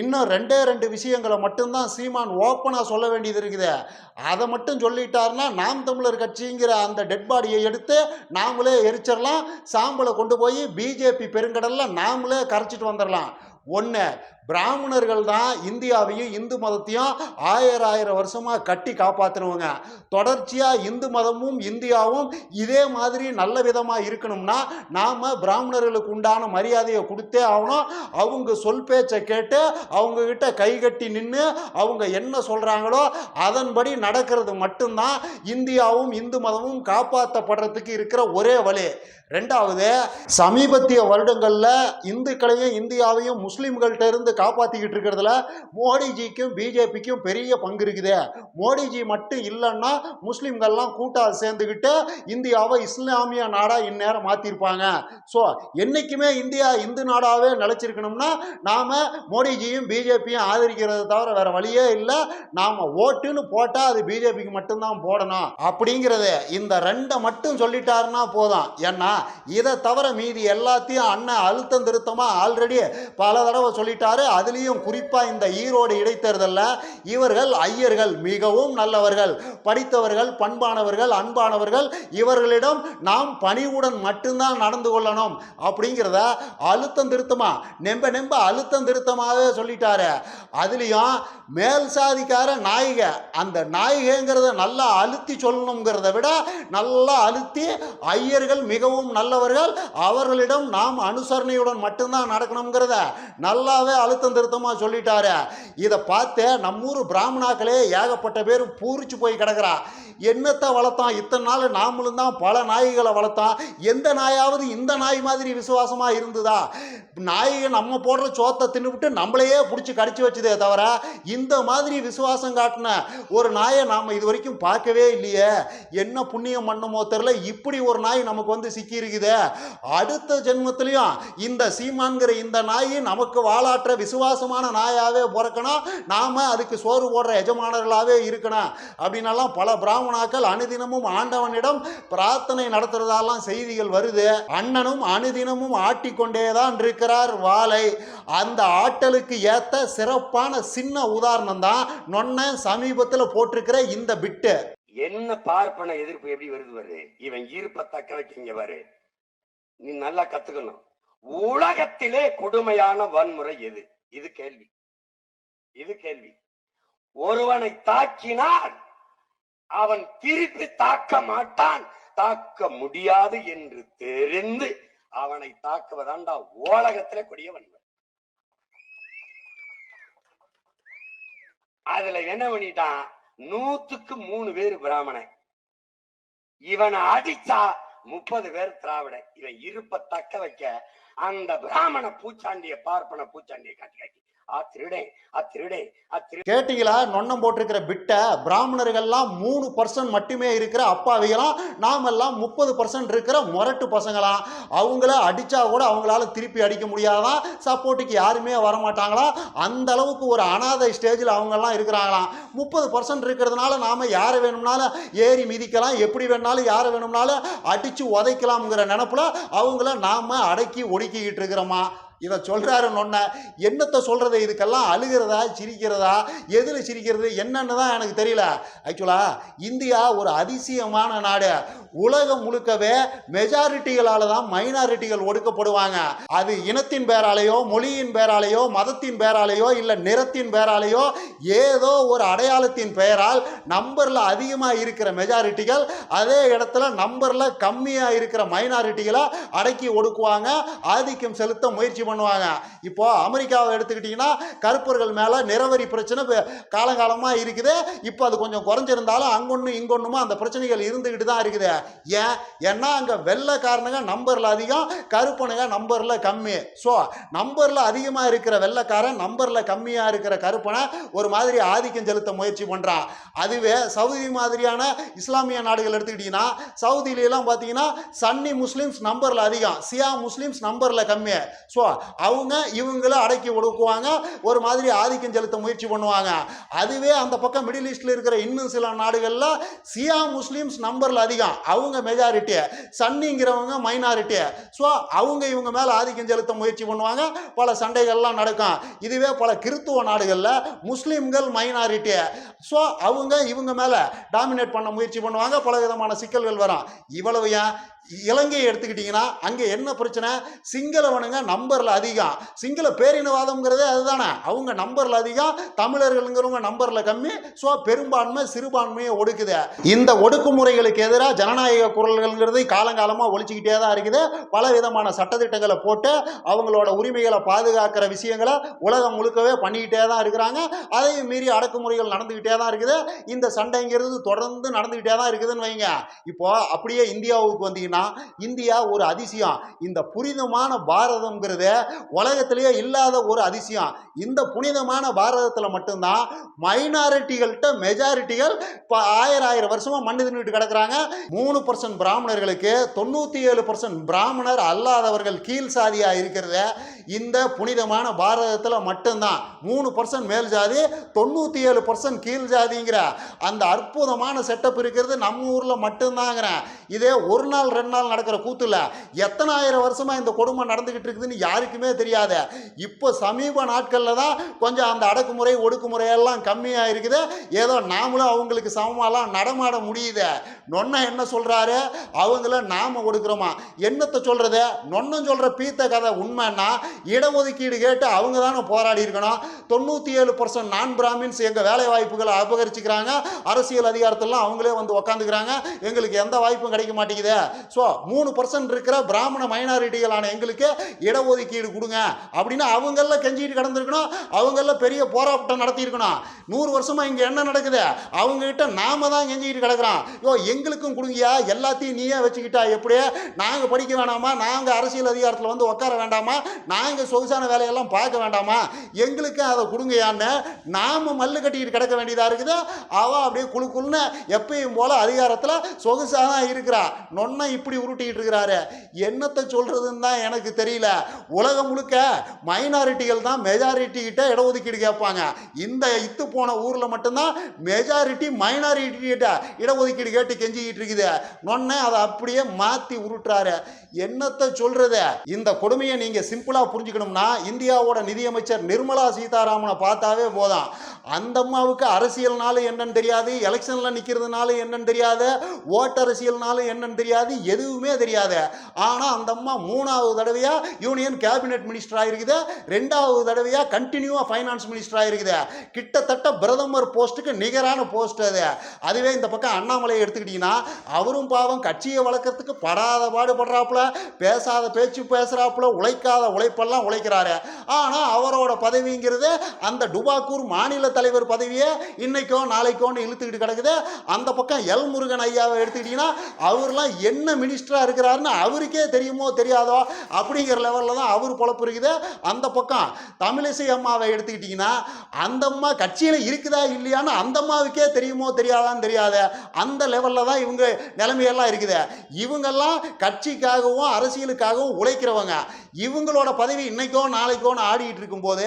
இன்னும் ரெண்டே ரெண்டு விஷயங்களை மட்டும்தான் சீமான் ஓப்பனாக சொல்ல வேண்டியது இருக்குது. அதை மட்டும் சொல்லிட்டாருன்னா நாம் தமிழர் கட்சிங்கிற அந்த டெட் பாடியை எடுத்து நாமளே எரிச்சிடலாம். சாம்பலை கொண்டு போய் பிஜேபி பெருங்கடலில் நாமளே கரைச்சிட்டு வந்துடலாம். ஒன்று பிராமணர்கள் தான் இந்தியாவையும் இந்து மதத்தையும் ஆயிரம் ஆயிரம் வருஷமாக கட்டி காப்பாற்றினவங்க தொடர்ச்சியாக இந்து மதமும் இந்தியாவும் இதே மாதிரி நல்ல விதமாக இருக்கணும்னா நாம் பிராமணர்களுக்கு உண்டான மரியாதையை கொடுத்தே ஆகணும். அவங்க சொல் பேச்சை கேட்டு அவங்க கிட்ட கை கட்டி நின்று அவங்க என்ன சொல்கிறாங்களோ அதன்படி நடக்கிறது மட்டும்தான் இந்தியாவும் இந்து மதமும் காப்பாற்றப்படுறதுக்கு இருக்கிற ஒரே வழி. ரெண்டாவது சமீபத்திய வருடங்களில் இந்துக்களையும் இந்தியாவையும் முஸ்லீம்கள்ட்ட இருந்து காப்பாற்றிக்கிட்டு இருக்கிறதுல மோடிஜிக்கும் பிஜேபிக்கும் பெரிய பங்கு இருக்குது. மோடிஜி மட்டும் இல்லைன்னா முஸ்லீம்கள்லாம் கூட்டாக சேர்ந்துக்கிட்டு இந்தியாவை இஸ்லாமிய நாடாக இந்நேரம் மாற்றிருப்பாங்க ஸோ என்றைக்குமே இந்தியா இந்து நாடாகவே நிலச்சிருக்கணும்னா நாம் மோடிஜியும் பிஜேபியும் ஆதரிக்கிறத தவிர வேறு வழியே இல்லை. நாம் ஓட்டுன்னு போட்டால் அது பிஜேபிக்கு மட்டும்தான் போடணும். அப்படிங்கிறது இந்த ரெண்டை மட்டும் சொல்லிட்டாருன்னா போதும். ஏன்னா இதை தவிர மீதி எல்லாத்தையும் அண்ணன் அழுத்தம் திருத்தமாக ஆல்ரெடி பல தடவை சொல்லிட்டாரு. அதுலேயும் குறிப்பாக இந்த ஈரோடு இடைத்தேர்தலில் இவர்கள் ஐயர்கள் மிகவும் நல்லவர்கள் படித்தவர்கள் பண்பானவர்கள் அன்பானவர்கள் இவர்களிடம் நாம் பணிவுடன் மட்டும்தான் நடந்து கொள்ளணும். அப்படிங்கிறத அழுத்தம் திருத்தமா நெம்ப நெம்ப அழுத்தம் திருத்தமாகவே சொல்லிட்டாரு. அதுலேயும் மேல் சாதிக்கார நாயகை அந்த நாயகங்கிறத நல்லா அழுத்தி சொல்லணுங்கிறத விட நல்லா அழுத்தி ஐயர்கள் மிகவும் நல்லவர்கள் அவர்களிடம் நாம் அனுசரணையுடன் மட்டும்தான் நடக்கணுங்கிறத நல்லாவே அழுத்தம் திருத்தமாக சொல்லிட்டாரு. இதை பார்த்து நம்மூர் பிராமணாக்களே ஏகப்பட்ட பேர் பூரிச்சு போய் கிடக்குறா. என்னத்தை வளர்த்தோம் இத்தனை நாள் நாமளும் தான் பல நாய்களை வளர்த்தோம் எந்த நாயாவது இந்த நாய் மாதிரி விசுவாசமாக இருந்ததா? நாயை நம்ம போடுற சோத்தை தின்னுவிட்டு நம்மளையே பிடிச்சி கடிச்சு வச்சதே தவிர இந்த மாதிரி விசுவாசம் காட்டின ஒரு நாயை நாம் இது வரைக்கும் பார்க்கவே இல்லையே. என்ன புண்ணியம் பண்ணமோ தெரில இப்படி ஒரு நாய் நமக்கு வந்து சிக்கி இருக்குதே அடுத்த ஜென்மத்திலையும் இந்த சீமான்கிற இந்த நாய் நமக்கு வாழாற்ற விசுவாசமான நாயாகவே பிறக்கணும். நாம் அதுக்கு சோறு போடுற எஜமானர்களாகவே இருக்கணும். அப்படின்னெல்லாம் பல பிராமணாக்கள் அனுதினமும் ஆண்டவனிடம் பிரார்த்தனை நடத்துறதாலாம் செய்திகள் வருது. அண்ணனும் அனுதினமும் ஆட்டிக்கொண்டே தான் இருக்கிறார் வாளை அந்த ஆட்டலுக்கு ஏற்ற சிறப்பான சின்ன உதாரணம் தான் நொன்ன சமீபத்தில் போட்டிருக்கிற இந்த பிட்டு. என்ன பார்ப்பன எதிர்ப்பு எப்படி வருது வருது இவன் ஈர்ப்ப தக்க வைக்கிங்க பாரு. நீ நல்லா கத்துக்கணும். உலகத்திலே கொடுமையான வன்முறை எது? இது கேள்வி. இது கேள்வி. ஒருவனை தாக்கினால் அவன் திருப்பி தாக்க மாட்டான். தாக்க முடியாது என்று தெரிந்து அவனை தாக்குவதாண்டா உலகத்திலே கொடிய வன்முறை. அதுல என்ன பண்ணிட்டான்? நூத்துக்கு மூணு பேர் பிராமணன். இவனை அடிச்சா முப்பது பேர் திராவிட இவன் இருப்ப தக்க வைக்க அந்த பிராமண பூச்சாண்டிய பார்ப்பன பூச்சாண்டியை காட்டி காட்டி. கேட்டீங்களா? நொன்னம் போட்டிருக்கிற பிட்டை பிராமணர்கள்லாம் மூணு பர்சன்ட் மட்டுமே இருக்கிற அப்பாவிகளாம் நாமெல்லாம் முப்பது பர்சன்ட் இருக்கிற முரட்டு பசங்களாம். அவங்கள அடித்தா கூட அவங்களால திருப்பி அடிக்க முடியாதான். சப்போர்ட்டுக்கு யாருமே வரமாட்டாங்களா? அந்த அளவுக்கு ஒரு அனாதை ஸ்டேஜில் அவங்கெல்லாம் இருக்கிறாங்களாம். முப்பது பர்சன்ட் இருக்கிறதுனால நாம் யாரை வேணும்னாலும் ஏறி மிதிக்கலாம். எப்படி வேணாலும் யாரை வேணும்னாலும் அடித்து உதைக்கலாம்ங்கிற நினப்புல அவங்கள நாம் அடக்கி ஒடுக்கிக்கிட்டு இருக்கிறோமா? இதை சொல்கிறாருன்னு என்னத்தை சொல்கிறது இதுக்கெல்லாம் அழுகிறதா? சிரிக்கிறதா? எதில் சிரிக்கிறது? என்னன்னு தான் எனக்கு தெரியல. ஆக்சுவலாக இந்தியா ஒரு அதிசயமான நாடு. உலகம் முழுக்கவே மெஜாரிட்டிகளால் தான் மைனாரிட்டிகள் ஒடுக்கப்படுவாங்க. அது இனத்தின் பேராலேயோ மொழியின் பேராலேயோ மதத்தின் பேராலேயோ இல்லை நிறத்தின் பேராலேயோ ஏதோ ஒரு அடையாளத்தின் பெயரால் நம்பரில் அதிகமாக இருக்கிற மெஜாரிட்டிகள் அதே இடத்துல நம்பரில் கம்மியாக இருக்கிற மைனாரிட்டிகளை அடக்கி ஒடுக்குவாங்க. ஆதிக்கம் செலுத்த முயற்சி பண்ணுவாங்க. இப்போ அமெரிக்காவை எடுத்துக்கிட்டிங்கன்னா கருப்பர்கள் மேலே நிறவரி பிரச்சனை காலங்காலமாக இருக்குது. இப்போ அது கொஞ்சம் குறைஞ்சிருந்தாலும் அங்கொன்று இங்கொன்றுமா அந்த பிரச்சனைகள் இருந்துக்கிட்டு தான் இருக்குது. ஏன்? ஏன்னா அங்கே வெள்ளைக்காரனுங்க நம்பரில் அதிகம் கருப்பனுங்க நம்பரில் கம்மி. ஸோ நம்பரில் அதிகமாக இருக்கிற வெள்ளைக்காரன் நம்பரில் கம்மியாக இருக்கிற கருப்பனை ஒரு மாதிரி ஆதிக்கம் செலுத்த முயற்சி பண்ணுறான் அதுவே சவுதி மாதிரியான இஸ்லாமிய நாடுகள் எடுத்துக்கிட்டிங்கன்னா சவுதியிலலாம் பார்த்தீங்கன்னா சன்னி முஸ்லீம்ஸ் நம்பரில் அதிகம் சியா முஸ்லீம்ஸ் நம்பரில் கம்மி. ஸோ அவங்க இவங்கள அடக்கி ஒடுக்குவாங்க ஒரு மாதிரி ஆதிக்கம் செலுத்த முயற்சி பண்ணுவாங்க. அதுவே அந்த பக்கம் மிடில் ஈஸ்டில் இருக்கிற இன்னும் சில நாடுகளில் சியா முஸ்லீம்ஸ் நம்பரில் அதிகம். அவங்க மெஜாரிட்டி சன்னிங்கிறவங்க மைனாரிட்டி ஸோ அவங்க இவங்க மேலே ஆதிக்கம் செலுத்த முயற்சி பண்ணுவாங்க. பல சண்டைகள்லாம் நடக்கும். இதுவே பல கிறித்துவ நாடுகளில் முஸ்லீம்கள் மைனாரிட்டி ஸோ அவங்க இவங்க மேலே டாமினேட் பண்ண முயற்சி பண்ணுவாங்க. பல விதமான சிக்கல்கள் வரும். இவ்வளவு ஏன்? இலங்கையை எடுத்துக்கிட்டிங்கன்னா அங்கே என்ன பிரச்சனை? சிங்களவனுங்க நம்பரில் அதிகம். சிங்கள பேரினவாதம்ங்கிறதே அதுதானே. அவங்க நம்பரில் அதிகம் தமிழர்களுங்கிறவங்க நம்பரில் கம்மி. ஸோ பெரும்பான்மை சிறுபான்மையை ஒடுக்குது. இந்த ஒடுக்குமுறைகளுக்கு எதிராக ஜனநாயக குரல்கள்ங்கிறது காலங்காலமாக ஒழிச்சிக்கிட்டே தான் இருக்குது. பல விதமான சட்டத்திட்டங்களை போட்டு அவங்களோட உரிமைகளை பாதுகாக்கிற விஷயங்களை உலகம் முழுக்கவே பண்ணிக்கிட்டே தான் இருக்கிறாங்க. அதையும் மீறி அடக்குமுறைகள் நடந்துக்கிட்டே தான் இருக்குது. இந்த சண்டைங்கிறது தொடர்ந்து நடந்துக்கிட்டே தான் இருக்குதுன்னு வைங்க. இப்போ அப்படியே இந்தியாவுக்கு வந்தீங்கன்னா இந்தியா ஒரு அதிசயம். இந்த புனிதமான பாரதம்ங்கிறது உலகத்திலேயே இல்லாத ஒரு அதிசயம். இந்த புனிதமான பாரதத்தில் மட்டும்தான் மைனாரிட்டிகள்கிட்ட மெஜாரிட்டிகள் இப்போ ஆயிரம் ஆயிரம் வருஷமாக மண்ணு தின்னுட்டு கிடக்குறாங்க. மூணு பர்சன்ட் பிராமணர்களுக்கு தொண்ணூற்றி ஏழு பர்சன்ட் பிராமணர் அல்லாதவர்கள் கீழ் சாதியாக இருக்கிறத இந்த புனிதமான பாரதத்தில் மட்டும்தான். மூணு பர்சன்ட் மேல் ஜாதி தொண்ணூற்றி ஏழு பர்சன்ட் கீழ் ஜாதிங்கிற அந்த அற்புதமான செட்டப் இருக்கிறது நம்ம ஊரில் மட்டும்தாங்கிறேன். இதே ஒரு நாள் ரெண்டு நாள் நடக்கிற கூத்துல எத்தனை ஆயிரம் வருஷமா இந்த கொடுமை நடந்துகிட்டு இருக்குதுன்னு யாருக்குமே தெரியாது. இப்போ சமீப நாட்களில் தான் கொஞ்சம் அந்த அடக்குமுறை ஒடுக்குமுறையெல்லாம் கம்மியாக இருக்குது. ஏதோ நாமளும் அவங்களுக்கு சமமாலாம் நடமாட முடியுது. நொன்ன என்ன சொல்றாரு? அவங்கள நாம ஒடுக்குறோமா? என்னத்தை சொல்றது? நொன்னம் சொல்ற பீத்த கதை உண்மைன்னா இடஒதுக்கீடு கேட்டு அவங்க தானே போராடி இருக்கணும். தொண்ணூற்றி ஏழு பர்சன்ட் நான் பிராமின்ஸ் எங்கள் வேலை வாய்ப்புகளை அபகரிச்சுக்கிறாங்க. அரசியல் அதிகாரத்திலாம் அவங்களே வந்து உக்காந்துக்கிறாங்க. எங்களுக்கு எந்த வாய்ப்பும் கிடைக்க மாட்டேங்குது. ஸோ மூணு பர்சன்ட் இருக்கிற பிராமண மைனாரிட்டிகளான எங்களுக்கு இடஒதுக்கீடு கொடுங்க. அப்படின்னு அவங்கள கெஞ்சிட்டு கிடந்திருக்கணும். அவங்கள பெரிய போராட்டம் நடத்தியிருக்கணும். நூறு வருஷமாக இங்கே என்ன நடக்குது? அவங்ககிட்ட நாம தான் கெஞ்சிக்கிட்டு கிடக்குறோம். யோ எங்களுக்கும் கொடுங்கயா எல்லாத்தையும் நீயே வச்சுக்கிட்டா எப்படி? நாங்கள் படிக்க வேணாமா? நாங்கள் அரசியல் அதிகாரத்தில் வந்து உட்கார வேண்டாமா? நாங்கள் சொகுசான வேலையெல்லாம் பார்க்க வேண்டாமா? எங்களுக்கும் அதை கொடுங்கயான்னு நாம மல்லு கட்டிக்கிட்டு கிடக்க வேண்டியதாக இருக்குது. அவள் அப்படியே குழு குழுன்னு எப்பயும் போல அதிகாரத்தில் சொகுசாக தான் இருக்கிறா. நொன்னை இப்படி உருட்டிக்கிட்டு இருக்கிறாரு. என்னத்தை சொல்கிறதுன்னு தான் எனக்கு தெரியல. உலகம் முழுக்க மைனாரிட்டிகள் தான் மெஜாரிட்டி கிட்ட இடஒதுக்கீடு கேட்பாங்க. இந்த இத்து போன ஊரில் மட்டும்தான் மெஜாரிட்டி மைனாரிட்டி கிட்ட இடஒதுக்கீடு கேட்டு கெஞ்சிக்கிட்டு இருக்குது. நொன்னே அதை அப்படியே மாற்றி உருட்டுறாரு. என்னத்தை சொல்கிறது இந்த கொடுமையை நீங்கள் சிம்பிளாக புரிஞ்சுக்கணும்னா இந்தியாவோட நிதியமைச்சர் நிர்மலா சீதாராமனை பார்த்தாவே போதும். அந்த அம்மாவுக்கு அரசியல்னாலும் என்னன்னு தெரியாது எலெக்ஷனில் நிற்கிறதுனால என்னன்னு தெரியாது ஓட்டு அரசியல்னால என்னன்னு தெரியாது எதுவுமே தெரியாது. ஆனால் அந்த அம்மா மூணாவது தடவையாக யூனியன் கேபினெட் மினிஸ்டர் இருக்குது ரெண்டாவது தடவையாக கண்டினியூவாக ஃபைனான்ஸ் மினிஸ்டராக இருக்குது கிட்டத்தட்ட பிரதமர் போஸ்ட்டுக்கு நிகரான போஸ்ட் அது. அதுவே இந்த பக்கம் அண்ணாமலையை எடுத்துக்கிட்டிங்கன்னா அவரும் பாவம் கட்சியை வளர்க்குறதுக்கு படாத பாடுபடுறாப்புல பேசாத பேச்சு பேசுகிறாப்புல உழைக்காத உழைப்பெல்லாம் உழைக்கிறாரு. ஆனால் அவரோட பதவிங்கிறது அந்த டுபாக்கூர் மாநில தலைவர் பதவியை இன்னைக்கோ நாளைக்கோன்னு இழுத்துக்கிட்டு கிடக்குது. அந்த பக்கம் எல் முருகன் ஐயாவை எடுத்துக்கிட்டிங்கன்னா அவர்லாம் என்ன மினிஸ்டராக இருக்கிறாருன்னு அவருக்கே தெரியுமோ தெரியாதோ அப்படிங்கிற லெவலில் தான் அவர் பொழப்பு இருக்குது. அந்த பக்கம் தமிழிசை அம்மாவை எடுத்துக்கிட்டிங்கன்னா அந்த அம்மா கட்சியில் இருக்குதா இல்லையான்னு அந்த அம்மாவுக்கே தெரியுமோ தெரியாதான்னு தெரியாத அந்த லெவலில் தான் இவங்க நிலைமையெல்லாம் இருக்குது. இவங்கெல்லாம் கட்சிக்காகவும் அரசியலுக்காகவும் உழைக்கிறவங்க. இவங்களோட பதவி இன்னைக்கோ நாளைக்கோன்னு ஆடிக்கிட்டு இருக்கும்போது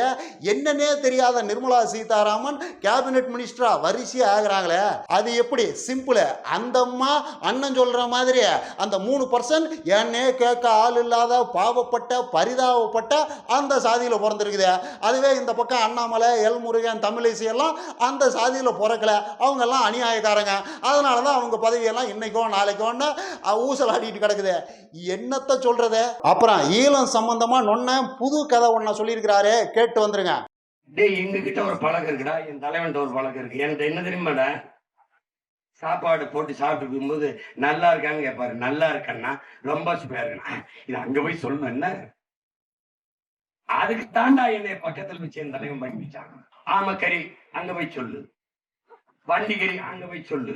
என்னன்னே தெரியாத நிர்மலா சீதாராமன் கேபினெட் மினிஸ்டரா வரிசையாக ஆகிறாங்களே. அது எப்படி? சிம்பிள் அந்த அம்மா அண்ணன் சொல்கிற மாதிரி அந்த மூணு பர்சன்ட் என்னே கேட்க ஆள் இல்லாத பாவப்பட்ட பரிதாபப்பட்ட அந்த சாதியில் பிறந்திருக்குது. அதுவே இந்த பக்கம் அண்ணாமலை எல் முருகன் தமிழிசை எல்லாம் அந்த சாதியில் பிறக்கல. அவங்க எல்லாம் அநியாயக்காரங்க. அதனால தான் அவங்க பதவியெல்லாம் இன்னைக்கோ நாளைக்கோன்னு ஊசல் ஆடிட்டு கிடக்குது. என்னத்தை சொல்றது? அப்புறம் ஈழம் சம்பந்தமா நொன்ன புது கதை ஒன்ன சொல்லியிருக்கிறாரு கேட்டு வந்துருங்க. டேய் எங்ககிட்ட ஒரு பழக்கம் இருக்குடா. என் தலைவன்ட்ட ஒரு பழக்கம் இருக்கு. என்கிட்ட என்ன தெரியுமாடா? சாப்பாடு போட்டு சாப்பிட்டு இருக்கும்போது நல்லா இருக்கான்னு கேட்பாரு நல்லா இருக்கன்னா ரொம்ப சூப்பரா இருக்கணும் இது அங்க போய் சொல்லணும் என்ன? அதுக்கு தாண்டா என்னை பக்கத்துல வச்சு என் தலைவன் பண்ணி வச்சாங்க ஆமக்கறி அங்க போய் சொல்லு. வண்டிகறி அங்க போய் சொல்லு.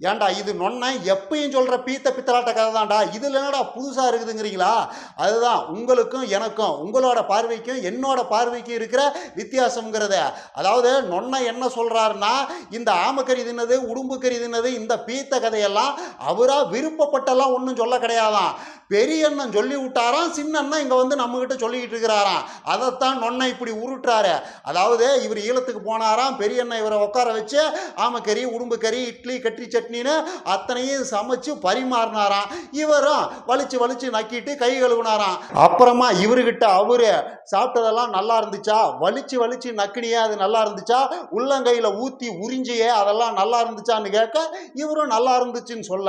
ஏன்டா இது நொன்ன எப்பயும் சொல்கிற பீத்த பித்தலாட்ட கதை தான்டா இதில் என்னடா புதுசாக இருக்குதுங்கிறீங்களா? அதுதான் உங்களுக்கும் எனக்கும் உங்களோட பார்வைக்கும் என்னோட பார்வைக்கும் இருக்கிற வித்தியாசங்கிறத அதாவது நொன்ன என்ன சொல்கிறாருன்னா இந்த ஆமக்கறி தின்னது உடும்பு கறி தின்னது இந்த பீத்த கதையெல்லாம் அவராக விருப்பப்பட்டெல்லாம் ஒன்றும் சொல்ல கிடையாதாம். பெரியண்ணன் சொல்லி விட்டாராம் சின்ன அண்ணன் இங்கே வந்து நம்மக்கிட்ட சொல்லிக்கிட்டு இருக்கிறாராம். அதைத்தான் நொன்னை இப்படி உருட்டுறாரு. அதாவது இவர் ஈழத்துக்கு போனாராம் பெரிய அண்ணன் இவரை உட்கார வச்சு ஆமக்கறி உடும்பு கறி இட்லி கட்டி சட்னின்னு அத்தனையும் சமைச்சு பரிமாறினாராம். இவரும் வலிச்சு வலிச்சு நக்கிட்டு கை கழுவினாராம். அப்புறமா இவர்கிட்ட அவரு சாப்பிட்டதெல்லாம் நல்லா இருந்துச்சா? வலிச்சு வலிச்சு நக்கினியே அது நல்லா இருந்துச்சா? உள்ளங்கையில ஊத்தி உறிஞ்சியே அதெல்லாம் நல்லா இருந்துச்சான்னு கேட்க இவரும் நல்லா இருந்துச்சுன்னு சொல்ல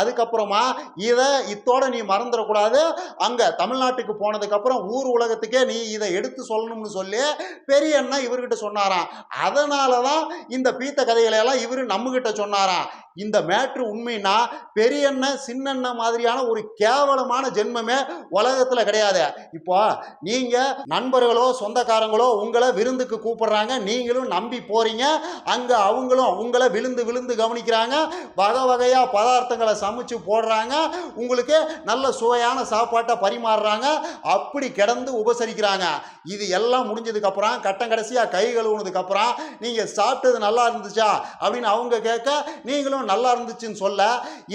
அதுக்கப்புறமா இதை இத்தோட நீ மறந்துடக்கூடாது. அங்க தமிழ்நாட்டுக்கு போனதுக்கப்புறம் ஊர் உலகத்துக்கே நீ இதை எடுத்து சொல்லணும்னு சொல்லி பெரிய அண்ணன் இவர்கிட்ட சொன்னாராம். அதனால தான் இந்த பீத்த கதைகளை எல்லாம் இவரு நம்மகிட்ட சொன்னாராம். இந்த மேட்ரு உண்மைன்னா பெரியண்ணன் சின்னண்ணன் மாதிரியான ஒரு கேவலமான ஜென்மமே உலகத்துல கிடையாது. இப்போ நீங்க நண்பர்களோ சொந்தக்காரங்களோ உங்களை விருந்துக்கு கூப்பிடுறாங்க நீங்களும் நம்பி போறீங்க அங்க அவங்களும் உங்களை விழுந்து விழுந்து கவனிக்கிறாங்க வகை வகையா பதார்த்தங்களை சமைச்சு போடுறாங்க உங்களுக்கு நல்ல சுவையான சாப்பாட்டை பரிமாறுறாங்க அப்படி கிடந்து உபசரிக்கிறாங்க. இது எல்லாம் முடிஞ்சதுக்கு அப்புறம் கட்டம் கடைசியா கை கழுவுனதுக்கு அப்புறம் நீங்க சாப்பிட்டது நல்லா இருந்துச்சா அப்படின்னு அவங்க கேட்க நீங்களும் நல்லா இருந்துச்சுன்னு சொல்ல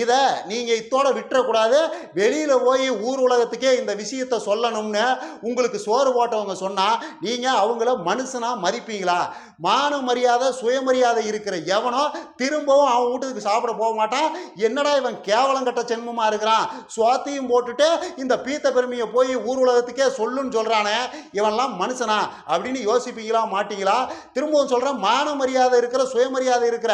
இதை நீங்கள் இத்தோட விட்டுறக்கூடாது. வெளியில போய் ஊர் உலகத்துக்கே இந்த விஷயத்தை சொல்லணும்னு உங்களுக்கு சோறு போட்டவங்க சொன்னா நீங்கள் அவங்கள மனுஷனாக மதிப்பீங்களா? மான மரியாதை சுயமரியாதை இருக்கிற எவனோ திரும்பவும் அவன் வீட்டுக்கு சாப்பிட போக மாட்டான். என்னடா இவன் கேவலம் கட்ட சென்மமாக இருக்கிறான்? சுவாத்தையும் போட்டுட்டு இந்த பீத்த பெருமையை போய் ஊர் உலகத்துக்கே சொல்லுன்னு சொல்கிறானே இவன்லாம் மனுஷனா அப்படின்னு யோசிப்பீங்களா மாட்டீங்களா? திரும்பவும் சொல்கிறேன் மான மரியாதை இருக்கிற சுயமரியாதை இருக்கிற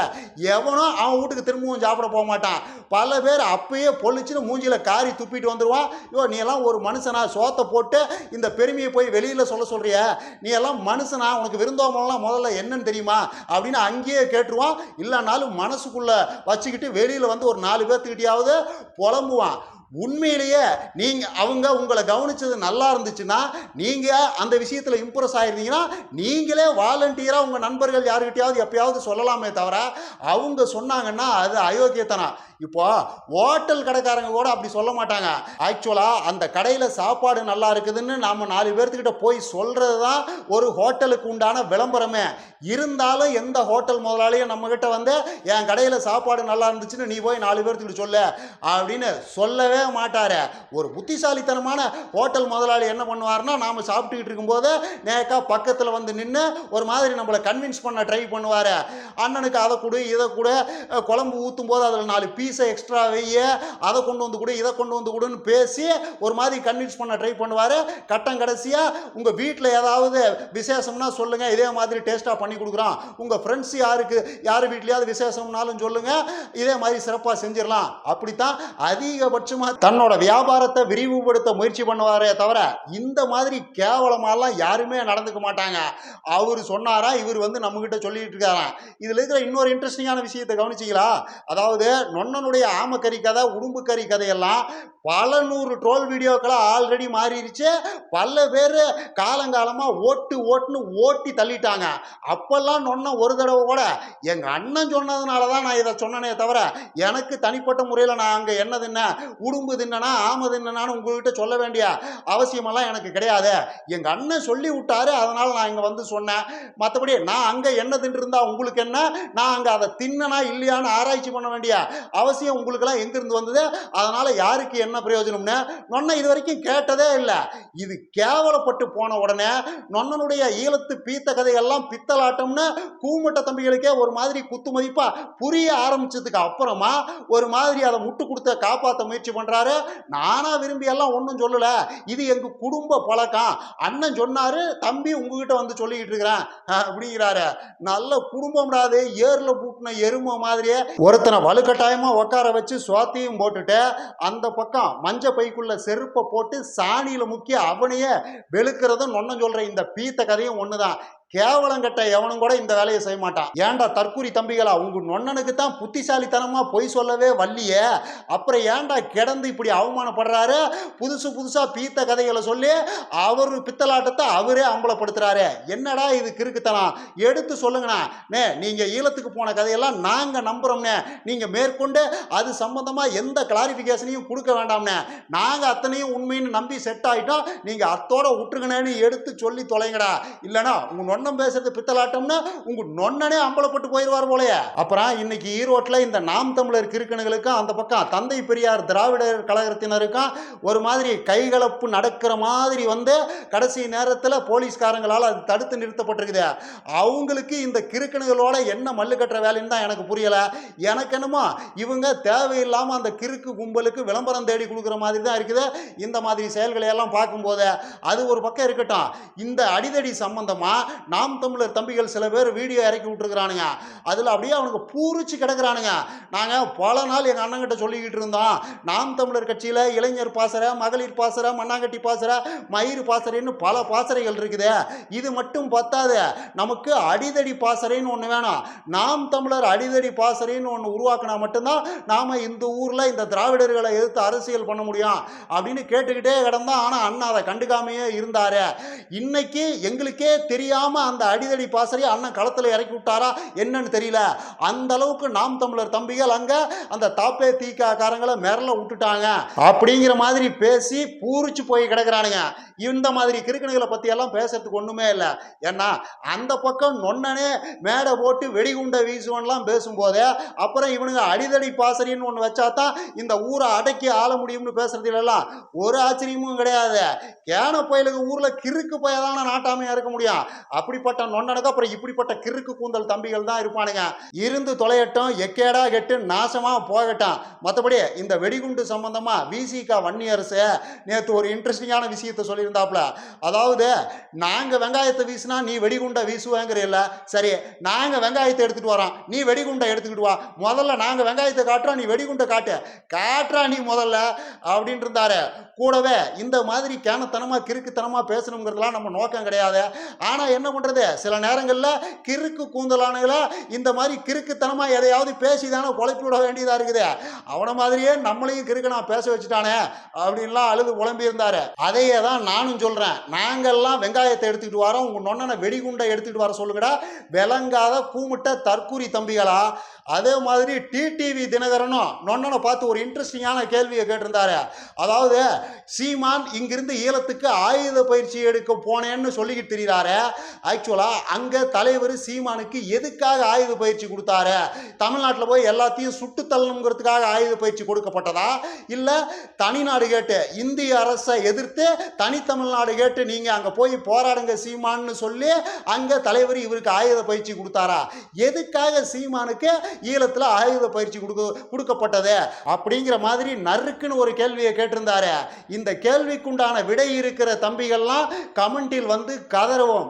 எவனோ அவன் வீட்டுக்கு திரும்பவும் சாப்பிட போக மாட்டான். பல பேர் அப்பயே பொழிச்சுன்னு மூஞ்சியில் காரி துப்பிட்டு வந்துடுவான் ஐயோ நீ எல்லாம் ஒரு மனுஷனா? சோத்தை போட்டு இந்த பெருமையை போய் வெளியில் சொல்ல சொல்கிறிய நீ எல்லாம் மனுஷனா? உனக்கு விருந்தோம்பலாம் முதல்ல என்னன்னு தெரியுமா? அப்படின்னு அங்கேயே கேட்டுருவான். இல்லைனாலும் மனசுக்குள்ளே வச்சுக்கிட்டு வெளியில் வந்து ஒரு நாலு பேர்த்துக்கிட்டையாவது புலம்புவான். உண்மையிலேயே நீங்கள் அவங்க உங்களை கவனிச்சது நல்லா இருந்துச்சுன்னா நீங்கள் அந்த விஷயத்தில் இம்ப்ரெஸ் ஆகிருந்தீங்கன்னா நீங்களே வாலண்டியராக உங்கள் நண்பர்கள் யாருக்கிட்டையாவது எப்பயாவது சொல்லலாமே தவிர அவங்க சொன்னாங்கன்னா அது அயோக்கியத்தனம். இப்போ ஹோட்டல் கடைக்காரங்க கூட அப்படி சொல்ல மாட்டாங்க. ஆக்சுவலாக அந்த கடையில் சாப்பாடு நல்லா இருக்குதுன்னு நாம் நாலு பேர்த்துக்கிட்ட போய் சொல்கிறது தான் ஒரு ஹோட்டலுக்கு உண்டான விளம்பரமே. இருந்தாலும் எந்த ஹோட்டல் முதலாளியும் நம்மக்கிட்ட வந்து என் கடையில் சாப்பாடு நல்லா இருந்துச்சுன்னு நீ போய் நாலு பேர்த்துக்கிட்ட சொல்ல அப்படின்னு சொல்லவே மாட்டாரு. ஒரு புத்திசாலித்தனமான ஹோட்டல் முதலாளி என்ன பண்ணுவார்னா நாம் சாப்பிட்டுக்கிட்டு இருக்கும்போது நேக்கா பக்கத்தில் வந்து நின்று ஒரு மாதிரி நம்மளை கன்வின்ஸ் பண்ண ட்ரை பண்ணுவார். அண்ணனுக்கு அதை கொடு இதை கொடு குழம்பு ஊற்றும் போது அதில் நாலு பீஸை எக்ஸ்ட்ரா வைய அதை கொண்டு வந்து கொடு இதை கொண்டு வந்து கொடுன்னு பேசி ஒரு மாதிரி கன்வின்ஸ் பண்ண ட்ரை பண்ணுவார். கட்டம் கடைசியாக உங்கள் வீட்டில் ஏதாவது விசேஷம்னா சொல்லுங்கள் இதே மாதிரி டேஸ்ட்டாக பண்ணி கொடுக்குறோம் உங்கள் ஃப்ரெண்ட்ஸ் யாருக்கு யார் வீட்லையாவது விசேஷம்னாலும் சொல்லுங்கள் இதே மாதிரி சிறப்பாக செஞ்சிடலாம். அப்படித்தான் அதிகபட்சமாக தன்னோட வியாபாரத்தை விரிவுபடுத்த முயற்சி பண்ணுவாரே தவிர இந்த மாதிரி கேவலமாலாம் யாருமே நடந்துக்க மாட்டாங்க. அவர் சொன்னாரா இவர் வந்து நம்மக்கிட்ட சொல்லிட்டு இருக்காராம் இதில் இருக்கிற இன்னொரு இன்ட்ரெஸ்டிங்கான விஷயத்தை கவனிச்சிங்களா? அதாவது நொன்னனுடைய ஆமக்கறி கதை உடும்பு கறி கதையெல்லாம் பல நூறு ட்ரோல் வீடியோக்களாக ஆல்ரெடி மாறிடுச்சு பல பேர் காலங்காலமாக ஓட்டு ஓட்டுன்னு ஓட்டி தள்ளிட்டாங்க. அப்போல்லாம் நொன்ன ஒரு தடவை கூட எங்கள் அண்ணன் சொன்னதுனால தான் நான் இதை சொன்னனே தவிர எனக்கு தனிப்பட்ட முறையில் நான் அங்கே என்ன உடு உடும்பு தின்னனா ஆமது தின்னனான்னு உங்ககிட்ட சொல்ல வேண்டிய அவசியமெல்லாம் எனக்கு கிடையாது. எங்கள் அண்ணன் சொல்லி விட்டாரு அதனால் நான் இங்கே வந்து சொன்னேன். மற்றபடி நான் அங்கே என்ன தின்றுருந்தா உங்களுக்கு என்ன? நான் அங்கே அதை தின்னனா இல்லையான்னு ஆராய்ச்சி பண்ண வேண்டிய அவசியம் உங்களுக்கெல்லாம் எங்கிருந்து வந்தது? அதனால் யாருக்கு என்ன பிரயோஜனம்னு? நொன்னை இது வரைக்கும் கேட்டதே இல்லை. இது கேவலப்பட்டு போன உடனே நொன்னனுடைய ஈழத்து பீத்த கதையெல்லாம் பித்தலாட்டம்னு கூமட்ட தம்பிகளுக்கே ஒரு மாதிரி குத்து மதிப்பாக புரிய ஆரம்பிச்சதுக்கு அப்புறமா ஒரு மாதிரி அதை முட்டு கொடுத்த காப்பாற்ற முயற்சி பண்றாரு? நானா விரும்பி எல்லாம் ஒன்றும் சொல்லல. இது எங்க குடும்ப பழக்கம். அண்ணன் சொன்னாரு தம்பி உங்ககிட்ட வந்து சொல்லிக்கிட்டு இருக்கிறேன். அப்படிங்கிறாரு. நல்ல குடும்பம்டாது ஏர்ல பூட்டின எருமை மாதிரியே. ஒருத்தனை வலுக்கட்டாயமா உட்கார வச்சு சுவாத்தியும் போட்டுட்டு அந்த பக்கம் மஞ்ச பைக்குள்ள செருப்பை போட்டு சாணியில முக்கிய அவனையே வெளுக்கிறதும் நொன்ன சொல்ற இந்த பீத்த கதையும் ஒண்ணுதான். கேவலம் கட்ட எவனும் கூட இந்த வேலையை செய்ய மாட்டான். ஏன்டா தற்கூரி தம்பிகளா? உங்க நொண்ணனுக்கு தான் புத்திசாலித்தனமா பொய் சொல்லவே வள்ளியே அப்புறம் ஏன்டா கிடந்து இப்படி அவமானப்படுறாரு? புதுசு புதுசா பீத்த கதைகளை சொல்லி அவர் பித்தலாட்டத்தை அவரே அம்பலப்படுத்துறாரு. என்னடா இது கிறுக்குத்தனம்? எடுத்து சொல்லுங்கண்ணா. நே நீங்க ஈழத்துக்கு போன கதையெல்லாம் நாங்க நம்புறோம்னே நீங்க மேற்கொண்டு அது சம்பந்தமா எந்த கிளாரிபிகேஷனையும் கொடுக்க வேண்டாம்னே நாங்க அத்தனையும் உண்மைன்னு நம்பி செட் ஆயிட்டோம். நீங்க அத்தோட விட்டுருங்கன்னு எடுத்து சொல்லி தொலைங்கடா. இல்லைன்னா உங்க வண்ணம் பேசுறது பித்தலாட்டம்னு உங்க நொன்னனே அம்பலப்பட்டு போயிடுவார் போலயே. அப்புறம் இன்னைக்கு ஈரோட்டில் இந்த நாம் தமிழர் கிருக்கணுகளுக்கும் அந்த பக்கம் தந்தை பெரியார் திராவிடர் கழகத்தினருக்கும் ஒரு மாதிரி கைகலப்பு நடக்கிற மாதிரி வந்து கடைசி நேரத்தில் போலீஸ்காரங்களால் அது தடுத்து நிறுத்தப்பட்டிருக்குது. அவங்களுக்கு இந்த கிறுக்கணுகளோட என்ன மல்லு கட்டுற வேலைன்னு தான் எனக்கு புரியலை. எனக்கு என்னமோ இவங்க தேவையில்லாமல் அந்த கிறுக்கு கும்பலுக்கு விளம்பரம் தேடி கொடுக்குற மாதிரி தான் இருக்குது. இந்த மாதிரி செயல்களை எல்லாம் பார்க்கும்போது அது ஒரு பக்கம் இருக்கட்டும். இந்த அடிதடி சம்பந்தமாக நாம் தமிழர் தம்பிகள் சில பேர் வீடியோ இறக்கி விட்டுருக்குறானுங்க. அதில் அப்படியே அவனுக்கு பூரிச்சு கிடக்குறானுங்க. நாங்கள் பல நாள் எங்கள் அண்ணங்கிட்ட சொல்லிக்கிட்டு இருந்தோம். நாம் தமிழர் கட்சியில் இளைஞர் பாசறை மகளிர் பாசறை மண்ணாங்கட்டி பாசறை மயிறு பாசறைன்னு பல பாசறைகள் இருக்குது. இது மட்டும் பத்தாது. நமக்கு அடிதடி பாசறைன்னு ஒன்று வேணும். நாம் தமிழர் அடிதடி பாசறைன்னு ஒன்று உருவாக்கினா மட்டும்தான் நாம் இந்த ஊரில் இந்த திராவிடர்களை எதிர்த்து அரசியல் பண்ண முடியும். அப்படின்னு கேட்டுக்கிட்டே கிடந்தோம். ஆனால் அண்ணா அதை கண்டுக்காமையே இருந்தார். இன்னைக்கு எங்களுக்கே தெரியாமல் அந்த அடிதடி பாசறையை அண்ணன் களத்தில் இறக்கி விட்டாரா? என்னன்னு தெரியல. அந்த அளவுக்கு நாம் தமிழர் தம்பிகள் அங்கே அந்த தாப்பே தீக்கா காரங்களை மிரள விட்டுட்டாங்க. அப்படிங்கிற மாதிரி பேசி பூரிச்சு போய் கிடக்குறானுங்க. இந்த மாதிரி கிறுக்கணுகளை பத்தி எல்லாம் பேசுறதுக்கு ஒன்றுமே இல்லை. ஏன்னா அந்த பக்கம் நொன்னனே மேடை போட்டு வெடிகுண்டை வீசுவன்லாம் பேசும்போதே அப்புறம் இவனுங்க அடிதடி பாசறின்னு ஒன்று வச்சா தான் இந்த ஊரை அடக்கி ஆள முடியும்னு பேசுறதுலாம் ஒரு ஆச்சரியமும் கிடையாது. கேன பயலுக்கு ஊரில் கிறுக்கு பயதான நாட்டாமையாக இருக்க முடியும். அப்படிப்பட்ட நொண்டனுக்கு அப்புறம் இப்படிப்பட்ட கிறுக்கு கூந்தல் தம்பிகள் தான் இருப்பானுங்க. இருந்து தொலையட்டும் எக்கேடா கெட்டு நாசமாக போகட்டும். மற்றபடி இந்த வெடிகுண்டு சம்பந்தமாக விசிகா வன்னியரசு நேற்று ஒரு இன்ட்ரெஸ்டிங்கான விஷயத்தை சொல்லியிருந்தாப்புல. அதாவது நாங்கள் வெங்காயத்தை வீசினா நீ வெடிகுண்டை வீசுவேங்கிற இல்ல சரி நாங்கள் வெங்காயத்தை எடுத்துகிட்டு வரோம். நீ வெடிகுண்டை எடுத்துக்கிட்டு வா. முதல்ல நாங்கள் வெங்காயத்தை காட்டுறோம் நீ வெடிகுண்டை காட்டு. காட்டுறா நீ முதல்ல அப்படின்ட்டு இருந்தாரு கூடவே இந்த மாதிரி கேனத்தனமாக கிறுக்குத்தனமாக பேசணுங்கிறதுலாம் நம்ம நோக்கம் கிடையாது. ஆனால் என்ன பண்ணுறது சில நேரங்களில் கிறுக்கு கூந்தலானுகளை இந்த மாதிரி கிறுக்குத்தனமாக எதையாவது பேசி தானே குழப்பி விட வேண்டியதாக இருக்குது. அவனை மாதிரியே நம்மளையும் கிறுக்கு நான் பேச வச்சுட்டானே அப்படின்லாம் அழுது குழம்பி இருந்தார் அதையே தான் நானும் சொல்கிறேன் நாங்கள்லாம் வெங்காயத்தை எடுத்துக்கிட்டு வரோம். உங்கள் நொன்னனை வெடிகுண்டை எடுத்துகிட்டு வர சொல்லுங்கடா. விளங்காத கூமுட்ட தற்கூரி தம்பிகளா. அதே மாதிரி டிடிவி தினகரனும் நொன்னனை பார்த்து ஒரு இன்ட்ரெஸ்டிங்கான கேள்வியை கேட்டிருந்தாரு. அதாவது சீமான் இங்கிருந்து ஈழத்துக்கு ஆயுத பயிற்சி எடுக்க போனேன்னு சொல்லிக்கிட்டு தெரிகிறாரு ஆக்சுவலாக அங்கே தலைவர் சீமானுக்கு எதுக்காக ஆயுத பயிற்சி கொடுத்தாரு? தமிழ்நாட்டில் போய் எல்லாத்தையும் சுட்டு தள்ளணுங்கிறதுக்காக ஆயுத பயிற்சி கொடுக்கப்பட்டதா? இல்லை தனிநாடு கேட்டு இந்திய அரசை எதிர்த்து தனித்தமிழ்நாடு கேட்டு நீங்கள் அங்கே போய் போராடுங்க சீமான்னு சொல்லி அங்கே தலைவர் இவருக்கு ஆயுத பயிற்சி கொடுத்தாரா? எதுக்காக சீமானுக்கு ஈழத்தில் ஆயுத பயிற்சி கொடுக்க கொடுக்கப்பட்டது? அப்படிங்கிற மாதிரி நறுக்குன்னு ஒரு கேள்வியை கேட்டிருந்தாரு. இந்த கேள்விக்குண்டான விடை இருக்கிற தம்பிகள்லாம் கமெண்டில் வந்து கதறுவோம்.